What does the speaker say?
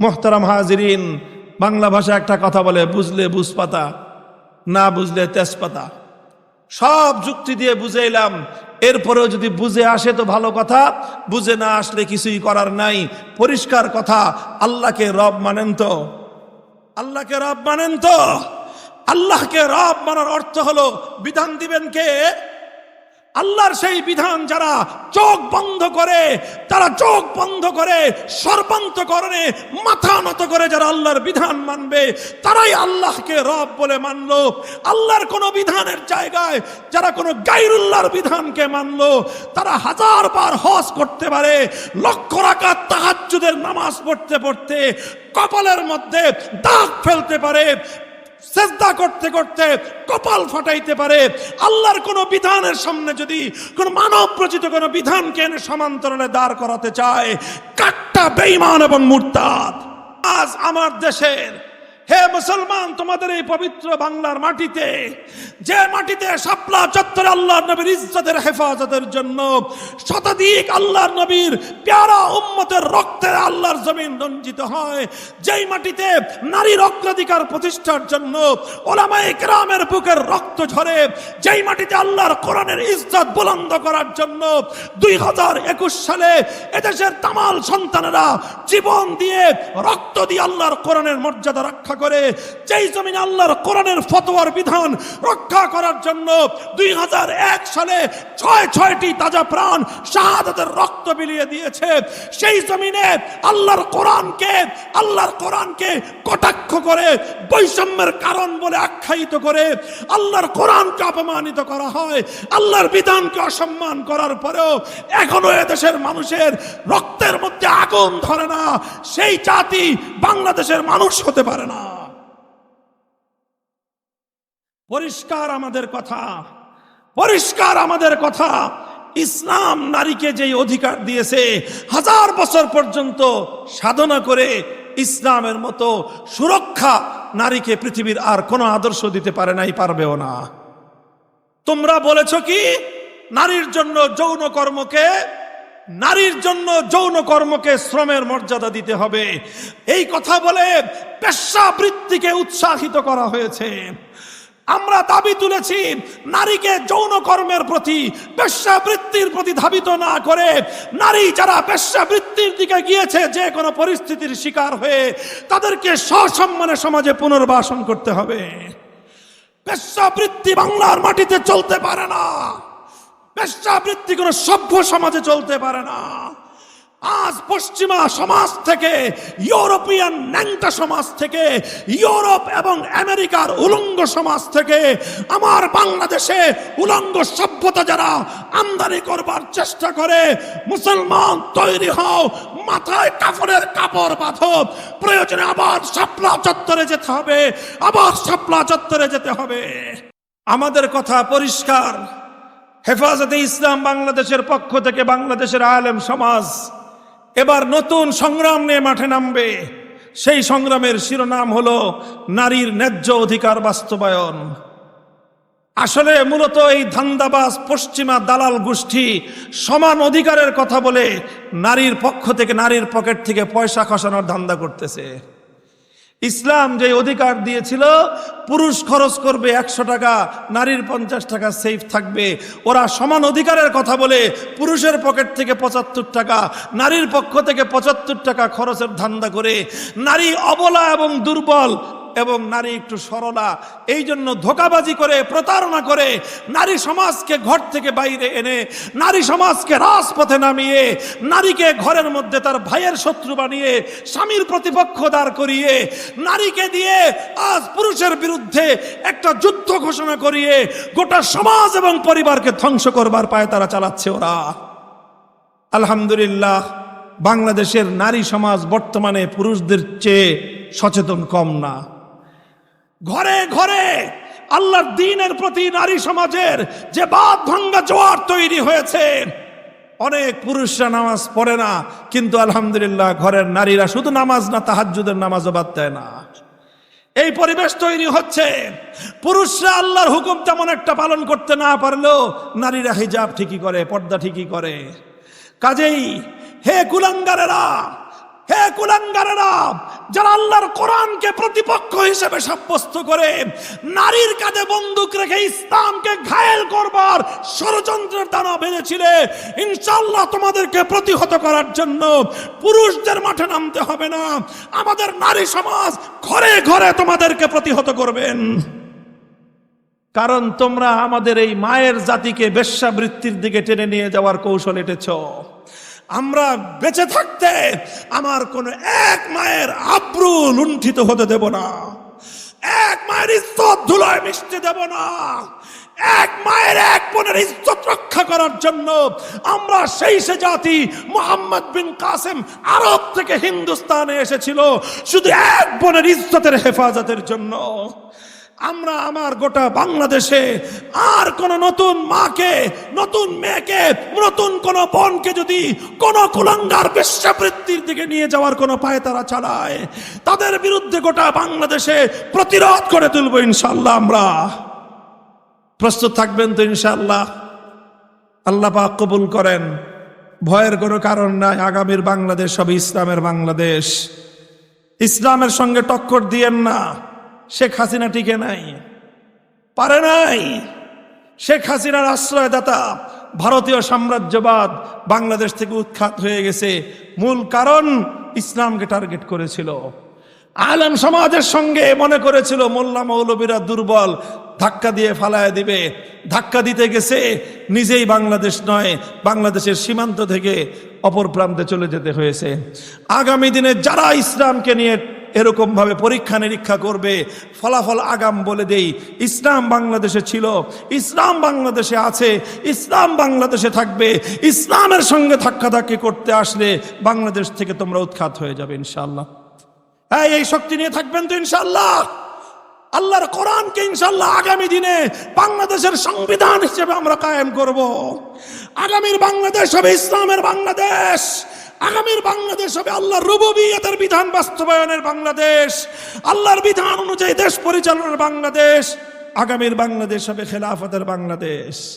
মোহতারাম হাজিরিন, বাংলা ভাষা একটা কথা বলে, বুঝলে বুঝপাতা, না বুঝলে তেজপাতা। সব যুক্তি দিয়ে বুঝাইলাম, এরপরেও যদি বুঝে আসে তো ভালো কথা, বুঝে না আসলে কিছুই করার নাই। পরিষ্কার কথা, আল্লাহকে রব মানেন তো। আল্লাহকে রব মানেন তো। আল্লাহকে রব মানার অর্থ হলো, বিধান দিবেন কে? আল্লাহর সেই বিধান যারা চোখ বন্ধ করে, তারা চোখ বন্ধ করে, সর্বান্তকরণে মাথা নত করে যারা আল্লাহর বিধান মানবে, তারাই আল্লাহকে রব বলে মানল। আল্লাহর কোন বিধানের জায়গায় যারা কোনো গাইরুল্লাহর বিধানকে মানল, তারা হাজার বার হজ করতে পারে, লক্ষ রাখা তাহাজ্জুদের নামাজ পড়তে পড়তে কপালের মধ্যে দাগ ফেলতে পারে সেজদা করতে করতে কপাল ফাটাইতে পারে। আল্লাহর কোনো বিধানের সামনে যদি কোন মানব রচিত কোন বিধানকে এনে সমান্তরালে দাঁড় করাতে চায় কাট্টা বেইমান এবং মুরতাদ। আজ আমার দেশের হে মুসলমান, তোমাদের এই পবিত্র বাংলার মাটিতে, যে মাটিতে শাপলা চত্বরে আল্লাহ নবীর ইজ্জতের হেফাজতের জন্য শতাধিক আল্লাহর নবীর প্যারা উম্মতের রক্তে আল্লাহর জমিন রঞ্জিত হয়, যেই মাটিতে নারীর অগ্রাধিকার প্রতিষ্ঠার জন্য ওলামাই গ্রামের বুকের রক্ত ঝরে, যেই মাটিতে আল্লাহর কোরআনের ইজ্জত বুলন্দ করার জন্য দুই হাজার একুশ সালে এদেশের তামাল সন্তানেরা জীবন দিয়ে রক্ত দিয়ে আল্লাহর কোরআনের মর্যাদা রক্ষা করে যেই জমিন আল্লাহর কোরআনের ফতোয়ার বিধান রক্ষা করার জন্য দুই হাজার এক সালে ছয় ছয়টি তাজা প্রাণ শাহাদাতের রক্ত বিলিয়ে দিয়েছে, সেই জমিনে আল্লাহর কোরআনকে আল্লাহর কোরআনকে কটাক্ষ করে, বৈষম্যের কারণ বলে আখ্যায়িত করে আল্লাহর কোরআনকে অপমানিত করা হয়, আল্লাহর বিধানকে অসম্মান করার পরেও এখনও এদেশের মানুষের রক্তের মধ্যে আগুন ধরে না, সেই জাতি বাংলাদেশের মানুষ হতে পারে না। পরিষ্কার আমাদের কথা, পরিষ্কার আমাদের কথা। ইসলাম নারীকে যেই অধিকার দিয়েছে, হাজার বছর পর্যন্ত সাধনা করে ইসলামের মতো সুরক্ষা নারীকে পৃথিবীর আর কোনো আদর্শ দিতে পারে নাই, পারবেও না। তোমরা বলেছ কি? নারীর জন্য যৌন কর্মকে, নারীর জন্য যৌন কর্মকে শ্রমের মর্যাদা দিতে হবে। এই কথা বলে পেশাবৃত্তিকে উৎসাহিত করা হয়েছে। আমরা দাবি তুলেছি, নারীকে যৌন কর্মের প্রতি, পেশাবৃত্তির প্রতি ধাবিত না করে, নারী যারা পেশাবৃত্তির দিকে গিয়েছে, যে কোনো পরিস্থিতির শিকার হয়ে, তাদেরকে সসম্মানে সমাজে পুনর্বাসন করতে হবে। পেশাবৃত্তি বাংলার মাটিতে চলতে পারে না। পেশাবৃত্তি কোনো সভ্য সমাজে চলতে পারে না। আজ পশ্চিমা সমাজ থেকে, ইউরোপিয়ান ন্যাংটা সমাজ থেকে, ইউরোপ এবং আমেরিকার উলঙ্গ সমাজ থেকে, আমার বাংলাদেশে উলঙ্গ সভ্যতা যারা আমদানি করবার চেষ্টা করে, মুসলমান তৈরি হও, মাথায় কাপড়ের কাপড় বাঁধো, প্রয়োজনে আবার শাপলা চত্বরে যেতে হবে, আবার শাপলা চত্বরে যেতে হবে। আমাদের কথা পরিষ্কার। হেফাজতে ইসলাম বাংলাদেশের পক্ষ থেকে বাংলাদেশের আলেম সমাজ এবার নতুন সংগ্রাম নিয়ে মাঠে নামবে। সেই সংগ্রামের শিরোনাম হলো নারীর ন্যায্য অধিকার বাস্তবায়ন। আসলে মূলত এই ধান্দাবাজ পশ্চিমা দালাল গোষ্ঠী সমান অধিকারের কথা বলে নারীর পক্ষ থেকে, নারীর পকেট থেকে পয়সা খসানোর ধান্দা করতেছে। ইসলাম যে অধিকার দিয়েছিল, পুরুষ খরচ করবে একশো টাকা, নারীর পঞ্চাশ টাকা সেফ থাকবে। ওরা সমান অধিকারের কথা বলে পুরুষের পকেট থেকে পঁচাত্তর টাকা, নারীর পক্ষ থেকে পঁচাত্তর টাকা খরচের ধান্দা করে নারী অবলা এবং দুর্বল এবং নারী একটু সরলা। এই জন্য ধোকাবাজি করে, প্রতারণা করে, নারী সমাজকে ঘর থেকে বাইরে এনে, নারী সমাজকে রাজপথে নামিয়ে, নারীকে ঘরের মধ্যে তার ভাইয়ের শত্রু বানিয়ে, স্বামীর প্রতিপক্ষ দাঁড় করিয়ে, নারীকে দিয়ে আজ পুরুষের বিরুদ্ধে একটা যুদ্ধ ঘোষণা করিয়ে, গোটা সমাজ এবং পরিবারকে ধ্বংস করবার পায়ে তারা চালাচ্ছে ওরা। আলহামদুলিল্লাহ, বাংলাদেশের নারী সমাজ বর্তমানে পুরুষদের চেয়ে সচেতন কম না। ঘরে ঘরে আল্লাহর দিনের প্রতি নারী সমাজের যে বাদ ভাঙ্গা জোয়ার তৈরি হয়েছে, অনেক পুরুষরা নামাজ পড়ে না, কিন্তু আলহামদুলিল্লাহ ঘরের নারীরা শুধু নামাজ না, তাহাজ্জুদের নামাজও বাদ দেয় না। এই পরিবেশ তৈরি হচ্ছে। পুরুষরা আল্লাহর হুকুম তেমন একটা পালন করতে না পারলেও নারীরা হিজাব ঠিকই করে, পর্দা ঠিকই করে। কাজেই হে কুলাঙ্গারেরা হে কুলাঙ্গারেরা, যারা আল্লাহর কোরআনকে প্রতিপক্ষ হিসেবে সাব্যস্ত করে, নারীর কাঁধে বন্দুক রেখে ইসলামকে ঘায়েল করবার ষড়যন্ত্রের দানা বেঁধেছিলে ইনশাল্লাহ তোমাদেরকে প্রতিহত করার জন্য পুরুষদের মাঠে নামতে হবে না। আমাদের নারী সমাজ ঘরে ঘরে তোমাদেরকে প্রতিহত করবেন। কারণ তোমরা আমাদের এই মায়ের জাতিকে বেশ্যাবৃত্তির দিকে টেনে নিয়ে যাওয়ার কৌশল এটেছ। আমরা বেঁচে থাকতে আমার কোন এক মায়ের আব্রু লুণ্ঠিত হতে দেব না। এক মায়ের ইজ্জত ধুলায় মিশতে দেব না। এক মায়ের এক বোনের ইজ্জত রক্ষা করার জন্য আমরা সেই সে জাতি মোহাম্মদ বিন কাসেম আরব থেকে হিন্দুস্তানে এসেছিল শুধু এক বোনের ইজ্জতের হেফাজতের জন্য। আমরা আমার গোটা বাংলাদেশে আর কোন নতুন মাকে, নতুন মেয়েকে, নতুন কোন বোনকে যদি কোন কুলাঙ্গার বেশ্যাবৃত্তির দিকে নিয়ে যাওয়ার কোন পায়ে তারা চালায়। তাদের বিরুদ্ধে গোটা বাংলাদেশে প্রতিরোধ করে তুলব ইনশাল্লাহ আমরা। প্রস্তুত থাকবেন তো ইনশাল্লাহ আল্লাহ পাক কবুল করেন। ভয়ের কোনো কারণ নাই, আগামীর বাংলাদেশ হবে ইসলামের বাংলাদেশ। ইসলামের সঙ্গে টক্কর দিয়েন না। শেখ হাসিনা টিকে নাই, পারে নাই। শেখ হাসিনার আশ্রয়দাতা, ভারতীয় সাম্রাজ্যবাদ বাংলাদেশ থেকে উৎখাত হয়ে গেছে। মূল কারণ ইসলামকে টার্গেট করেছিল। আলম সমাজের সঙ্গে মনে করেছিল, মোল্লা মৌলবীরা দুর্বল, ধাক্কা দিয়ে ফালায় দিবে। ধাক্কা দিতে গেছে, নিজেই বাংলাদেশ নয়, বাংলাদেশের সীমান্ত থেকে অপর প্রান্তে চলে যেতে হয়েছে। আগামী দিনে যারা ইসলামকে নিয়ে এরকম ভাবে পরীক্ষা নিরীক্ষা করবে, ফলাফল আগাম বলে দেই। ইসলাম বাংলাদেশে ছিল, ইসলাম বাংলাদেশে আছে, ইসলাম বাংলাদেশে থাকবে, ইসলামের সঙ্গে ধাক্কাধাক্কি করতে আসলে বাংলাদেশ থেকে তোমরা উৎখাত হয়ে যাবে ইনশাল্লাহ হ্যাঁ এই শক্তি নিয়ে থাকবেন তো ইনশাল্লাহ আল্লাহর কোরআনকে ইনশাল্লাহ আগামী দিনে বাংলাদেশের সংবিধান হিসেবে আমরা কায়েম করব। আগামীর বাংলাদেশ হবে ইসলামের বাংলাদেশ। আগামীর বাংলাদেশ হবে আল্লাহর রুবিয়তের বিধান বাস্তবায়নের বাংলাদেশ, আল্লাহর বিধান অনুযায়ী দেশ পরিচালনার বাংলাদেশ, আগামীর বাংলাদেশ হবে খেলাফতের বাংলাদেশ।